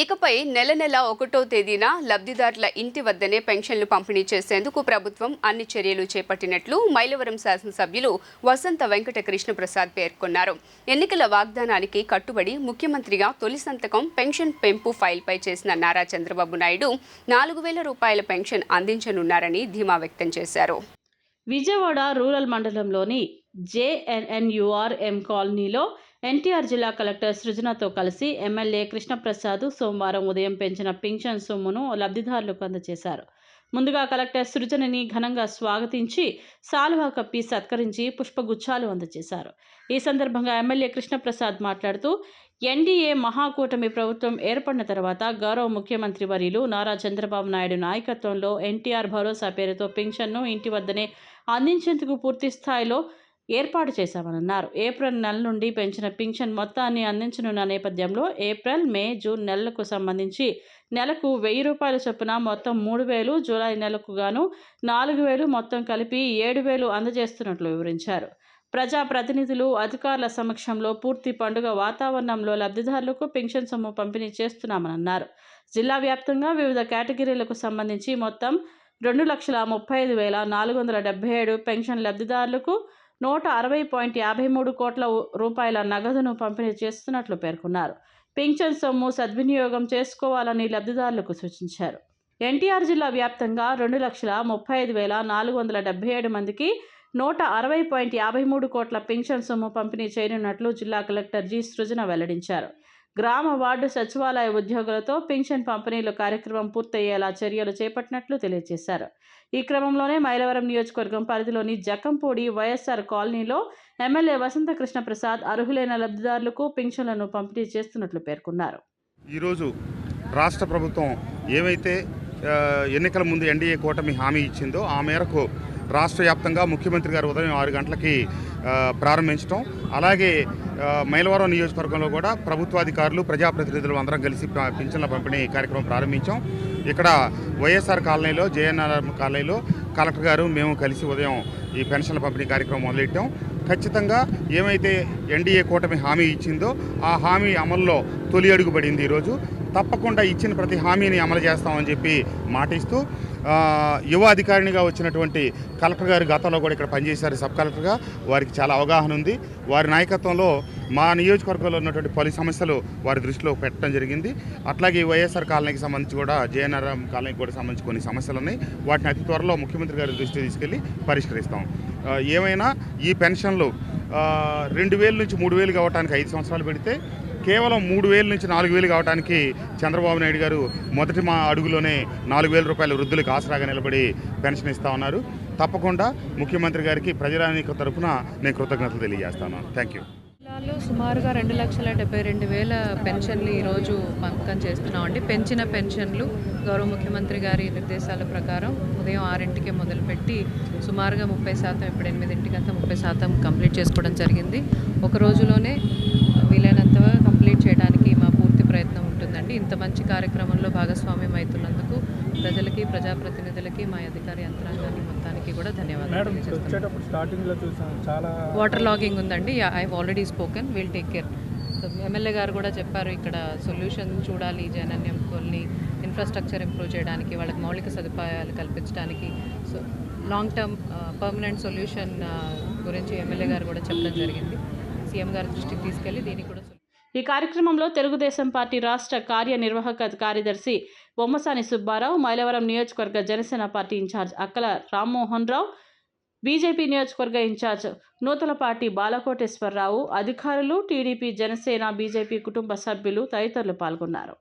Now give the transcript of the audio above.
ఇకపై నెల నెల ఒకటో తేదీన లబ్ధిదారుల ఇంటి వద్దనే పెన్షన్లు పంపిణీ చేసేందుకు ప్రభుత్వం అన్ని చర్యలు చేపట్టినట్లు మైలవరం శాసనసభ్యులు వసంత వెంకట కృష్ణప్రసాద్ పేర్కొన్నారు. ఎన్నికల వాగ్దానానికి కట్టుబడి ముఖ్యమంత్రిగా తొలి సంతకం పెన్షన్ పెంపు ఫైల్పై చేసిన నారా చంద్రబాబు నాయుడు నాలుగు వేల రూపాయల పెన్షన్ అందించనున్నారని ధీమా వ్యక్తం చేశారు. విజయవాడ రూరల్ మండలంలోని జేఎన్ఎన్యుఆర్ఎం కాలనీలో ఎన్టీఆర్ జిల్లా కలెక్టర్ సృజనతో కలిసి ఎమ్మెల్యే కృష్ణప్రసాద్ సోమవారం ఉదయం పెంచిన పింఛన్ సొమ్మును లబ్ధిదారులకు అందజేశారు. ముందుగా కలెక్టర్ సృజనని ఘనంగా స్వాగతించి సాల్వా కప్పి సత్కరించి పుష్పగుచ్చాలు అందజేశారు. ఈ సందర్భంగా ఎమ్మెల్యే కృష్ణప్రసాద్ మాట్లాడుతూ ఎన్డీఏ మహాకూటమి ప్రభుత్వం ఏర్పడిన తర్వాత గౌరవ ముఖ్యమంత్రి వర్యులు నారా చంద్రబాబు నాయుడు నాయకత్వంలో ఎన్టీఆర్ భరోసా పేరుతో పింఛన్ను ఇంటి వద్దనే అందించేందుకు పూర్తి స్థాయిలో ఏర్పాటు చేశామన్నారు ఏప్రిల్ నెల నుండి పెంచిన పింఛన్ మొత్తాన్ని అందించనున్న నేపథ్యంలో ఏప్రిల్ మే జూన్ నెలలకు సంబంధించి నెలకు వెయ్యి రూపాయల చొప్పున మొత్తం మూడు వేలు జూలై నెలకు గాను నాలుగు వేలు మొత్తం కలిపి ఏడు వేలు అందజేస్తున్నట్లు వివరించారు. ప్రజా ప్రతినిధులు అధికారుల సమక్షంలో పూర్తి పండుగ వాతావరణంలో లబ్ధిదారులకు పెన్షన్ సొమ్ము పంపిణీ చేస్తున్నామని అన్నారు జిల్లా వ్యాప్తంగా వివిధ కేటగిరీలకు సంబంధించి మొత్తం రెండు లక్షల ముప్పై ఐదు వేల నాలుగు వందల డెబ్బై ఏడు పెన్షన్ లబ్ధిదారులకు నూట అరవై పాయింట్ యాభై మూడు కోట్ల రూపాయల నగదును పంపిణీ చేస్తున్నట్లు పేర్కొన్నారు. పింఛన్ సొమ్ము సద్వినియోగం చేసుకోవాలని లబ్ధిదారులకు సూచించారు. ఎన్టీఆర్ జిల్లా వ్యాప్తంగా రెండు లక్షల ముప్పై ఐదు వేల నాలుగు వందల డెబ్బై ఏడు మందికి నూట అరవై పాయింట్ యాభై మూడు కోట్ల పింఛన్ సొమ్ము పంపిణీ చేయనున్నట్లు జిల్లా కలెక్టర్ జి సృజన వెల్లడించారు. గ్రామ వార్డు సచివాలయ ఉద్యోగులతో పెన్షన్ పంపిణీల కార్యక్రమం పూర్తయ్యేలా చర్యలు చేపట్టినట్లు తెలియజేశారు. ఈ క్రమంలోనే మైలవరం నియోజకవర్గం పరిధిలోని జకంపూడి వైఎస్ఆర్ కాలనీలో ఎమ్మెల్యే వసంత కృష్ణ ప్రసాద్ అర్హులైన లబ్ధిదారులకు పెన్షన్లను పంపిణీ చేస్తున్నట్లు పేర్కొన్నారు. ఈరోజు రాష్ట్ర ప్రభుత్వం ఏవైతే ఎన్నికల ముందు ఎన్డీఏ కూటమి హామీ ఇచ్చిందో ఆ మేరకు రాష్ట్ర వ్యాప్తంగా ముఖ్యమంత్రి గారు ఉదయం ఆరు గంటలకి ప్రారంభించడం అలాగే మైలవరం నియోజకవర్గంలో కూడా ప్రభుత్వాధికారులు ప్రజాప్రతినిధులు అందరం కలిసి పింఛన్ల పంపిణీ కార్యక్రమం ప్రారంభించాం. ఇక్కడ వైఎస్ఆర్ కాలనీలో జేఎన్ఆర్ కాలనీలో కలెక్టర్ గారు మేము కలిసి ఉదయం ఈ పెన్షన్ల పంపిణీ కార్యక్రమం మొదలెట్టాం. ఖచ్చితంగా ఏమైతే ఎన్డీఏ కూటమి హామీ ఇచ్చిందో ఆ హామీ అమల్లో తొలి అడుగు పడింది ఈరోజు. తప్పకుండా ఇచ్చిన ప్రతి హామీని అమలు చేస్తామని చెప్పి మాటిస్తూ యువ అధికారినిగా వచ్చినటువంటి కలెక్టర్ గారు గతంలో కూడా ఇక్కడ పనిచేశారు సబ్ కలెక్టర్గా. వారికి చాలా అవగాహన ఉంది. వారి నాయకత్వంలో మా నియోజకవర్గంలో ఉన్నటువంటి పలు సమస్యలు వారి దృష్టిలో పెట్టడం జరిగింది. అట్లాగే ఈ వైఎస్ఆర్ కాలనీకి సంబంధించి కూడా జేఎన్ఆర్ఎం కాలనీకి కూడా సంబంధించి కొన్ని సమస్యలు ఉన్నాయి. వాటిని అతి త్వరలో ముఖ్యమంత్రి గారి దృష్టికి తీసుకెళ్ళి పరిష్కరిస్తాం. ఏమైనా ఈ పెన్షన్లు రెండు వేల నుంచి మూడు వేలు కావడానికి ఐదు సంవత్సరాలు పెడితే కేవలం మూడు వేల నుంచి నాలుగు వేలు కావడానికి చంద్రబాబు నాయుడు గారు మొదటి మా అడుగులోనే నాలుగు వేల రూపాయల వృద్ధులకు ఆసరాగా నిలబడి పెన్షన్ ఇస్తా ఉన్నారు. తప్పకుండా ముఖ్యమంత్రి గారికి ప్రజానికి తరఫున నేను కృతజ్ఞతలు తెలియజేస్తాను. థ్యాంక్ యూ జిల్లాలో సుమారుగా రెండు లక్షల డెబ్బై రెండు వేల పెన్షన్లు ఈరోజు పంపకం చేస్తున్నామండి. పెంచిన పెన్షన్లు గౌరవ ముఖ్యమంత్రి గారి నిర్దేశాల ప్రకారం ఉదయం ఆరింటికి మొదలుపెట్టి సుమారుగా ముప్పై శాతం ఇప్పుడు ఎనిమిదింటికంతా ముప్పై శాతం కంప్లీట్ చేసుకోవడం జరిగింది. ఒక రోజులోనే ప్రజాప్రతినిధులకి మా అధికారి యంత్రాంగాన్ని మొత్తానికి కూడా ధన్యవాదాలు వాటర్ లాగింగ్ ఉందండి. I already spoken will take care MLA గారు కూడా చెప్పారు ఇక్కడ సొల్యూషన్ చూడాలి జనన్యం కొల్ని ఇన్ఫ్రాస్ట్రక్చర్ ఇంప్రూవ్ చేయడానికి వాళ్ళకి మౌలిక సదుపాయాలు కల్పించడానికి. So long term permanent solution గురించి ఎమ్మెల్యే గారు కూడా చెప్పడం జరిగింది. సీఎం గారి దృష్టికి తీసుకెళ్ళి దీనికి కూడా ఈ కార్యక్రమంలో తెలుగుదేశం పార్టీ రాష్ట్ర కార్యనిర్వాహక కార్యదర్శి బొమ్మసాని సుబ్బారావు మైలవరం నియోజకవర్గ Janasena party incharge Akkala Rammohan Rao BJP నియోజకవర్గ ఇన్ఛార్జ్ నూతలపాటి బాలకోటేశ్వరరావు అధికారులు టీడీపీ జనసేన బీజేపీ కుటుంబ సభ్యులు తదితరులు పాల్గొన్నారు.